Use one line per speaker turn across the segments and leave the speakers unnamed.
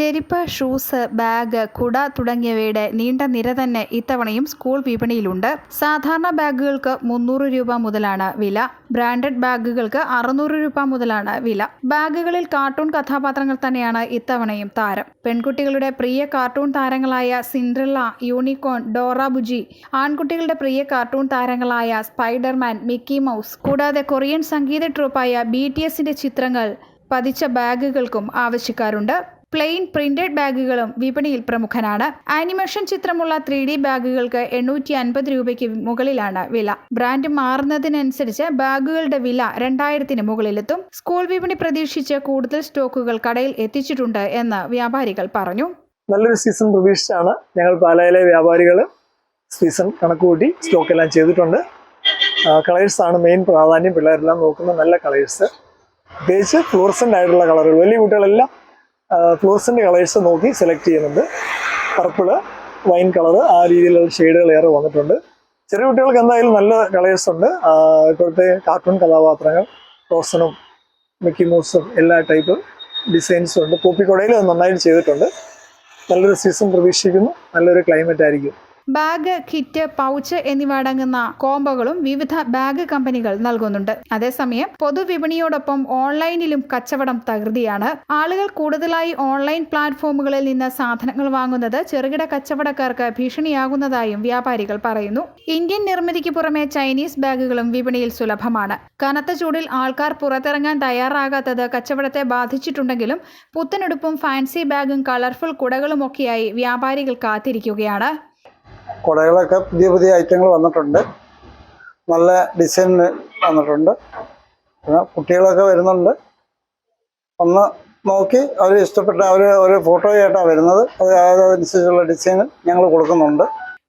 ചെരുപ്പ് shoes bag കുട തുടങ്ങിയവയുടെ നീണ്ട നിര തന്നെ ഇത്തവണയും സ്കൂൾ വിപണിയിലുണ്ട്. സാധാരണ ബാഗുകൾക്ക് മുന്നൂറ് രൂപ മുതലാണ് വില. ബ്രാൻഡഡ് ബാഗുകൾക്ക് അറുന്നൂറ് രൂപ മുതലാണ് വില. ബാഗുകളിൽ കാർട്ടൂൺ കഥാപാത്രങ്ങൾ തന്നെയാണ് ഇത്തവണയും താരം. പെൺകുട്ടികളുടെ പ്രിയ കാർട്ടൂൺ താരങ്ങളായ സിൻഡ്രല്ല യൂണിക്കോൺ ഡോറ ബുജി ആൺകുട്ടികളുടെ പ്രിയ കാർട്ടൂൺ താരങ്ങളായ സ്പൈഡർമാൻ മിക്കി മൗസ് കൂടാതെ കൊറിയൻ സംഗീത ട്രൂപ്പായ ബി ടി എസിന്റെ ചിത്രങ്ങൾ പതിച്ച ബാഗുകൾക്കും ആവശ്യക്കാരുണ്ട്. പ്ലെയിൻ പ്രിന്റഡ് ബാഗുകളും വിപണിയിൽ പ്രമുഖനാണ്. ആനിമേഷൻ ചിത്രമുള്ള ത്രീ ഡി ബാഗുകൾക്ക് എണ്ണൂറ്റി അൻപത് രൂപയ്ക്ക് മുകളിലാണ് വില. ബ്രാൻഡ് മാറുന്നതിനനുസരിച്ച് ബാഗുകളുടെ വില രണ്ടായിരത്തിന് മുകളിലെത്തും. സ്കൂൾ വിപണി പ്രതീക്ഷിച്ച് കൂടുതൽ സ്റ്റോക്കുകൾ കടയിൽ എത്തിച്ചിട്ടുണ്ട് എന്ന് വ്യാപാരികൾ പറഞ്ഞു.
നല്ലൊരു സീസൺ പ്രതീക്ഷിച്ചാണ് ഞങ്ങൾ പാലയിലെ വ്യാപാരികൾ സീസൺ കണക്കുകൂട്ടി സ്റ്റോക്ക് എല്ലാം ചെയ്തിട്ടുണ്ട്. കളേഴ്സ് ആണ് മെയിൻ പ്രാധാന്യം. പിള്ളേരെല്ലാം നോക്കുന്ന നല്ല കളേഴ്സ്. പ്രത്യേകിച്ച് ഫ്ലൂറസന്റ് ആയിട്ടുള്ള കളറുകൾ. വലിയ കുട്ടികളെല്ലാം ഫ്ലൂറസന്റ് കളേഴ്സ് നോക്കി സെലക്ട് ചെയ്യുന്നുണ്ട്. പർപ്പിൾ വൈൻ കളറ് ആ രീതിയിലുള്ള ഷെയ്ഡുകൾ ഏറെ വന്നിട്ടുണ്ട്. ചെറിയ കുട്ടികൾക്ക് എന്തായാലും നല്ല കളേഴ്സ് ഉണ്ട്. ഇപ്പോഴത്തെ കാർട്ടൂൺ കഥാപാത്രങ്ങൾ റോസനും മിക്കി മൂസും എല്ലാ ടൈപ്പ് ഡിസൈൻസും ഉണ്ട്. പൂപ്പിക്കൊടയിൽ നന്നായിട്ട് ചെയ്തിട്ടുണ്ട്. നല്ലൊരു സീസൺ പ്രതീക്ഷിക്കുന്നു. നല്ലൊരു ക്ലൈമറ്റ് ആയിരിക്കും.
ബാഗ് കിറ്റ് പൗച്ച് എന്നിവ അടങ്ങുന്ന കോംബോകളും വിവിധ ബാഗ് കമ്പനികൾ നൽകുന്നുണ്ട്. അതേസമയം പൊതുവിപണിയോടൊപ്പം ഓൺലൈനിലും കച്ചവടം തകൃതിയാണ്. ആളുകൾ കൂടുതലായി ഓൺലൈൻ പ്ലാറ്റ്ഫോമുകളിൽ നിന്ന് സാധനങ്ങൾ വാങ്ങുന്നത് ചെറുകിട കച്ചവടക്കാർക്ക് ഭീഷണിയാകുന്നതായും വ്യാപാരികൾ പറയുന്നു. ഇന്ത്യൻ നിർമ്മിതിക്ക് പുറമെ ചൈനീസ് ബാഗുകളും വിപണിയിൽ സുലഭമാണ്. കനത്ത ചൂടിൽ ആൾക്കാർ പുറത്തിറങ്ങാൻ തയ്യാറാകാത്തത് കച്ചവടത്തെ ബാധിച്ചിട്ടുണ്ടെങ്കിലും പുത്തനെടുപ്പും ഫാൻസി ബാഗും കളർഫുൾ കുടകളുമൊക്കെയായി വ്യാപാരികൾ കാത്തിരിക്കുകയാണ്.
കുടകളൊക്കെ പുതിയ പുതിയ ഐറ്റങ്ങൾ വന്നിട്ടുണ്ട്. നല്ല ഡിസൈന് വന്നിട്ടുണ്ട്. പിന്നെ കുട്ടികളൊക്കെ വരുന്നുണ്ട്. ഒന്ന് നോക്കി അവർ ഇഷ്ടപ്പെട്ട അവർ ഒരു ഫോട്ടോയായിട്ടാണ് വരുന്നത്. അത് അതനുസരിച്ചുള്ള ഡിസൈൻ ഞങ്ങൾ കൊടുക്കുന്നുണ്ട്.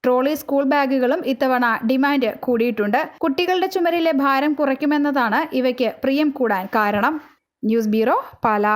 ട്രോളി സ്കൂൾ ബാഗുകളും ഇത്തവണ ഡിമാൻഡ് കൂടിയിട്ടുണ്ട്. കുട്ടികളുടെ ചുമരിലെ ഭാരം കുറയ്ക്കുമെന്നതാണ് ഇവയ്ക്ക് പ്രിയം കൂടാൻ കാരണം. News bureau Pala.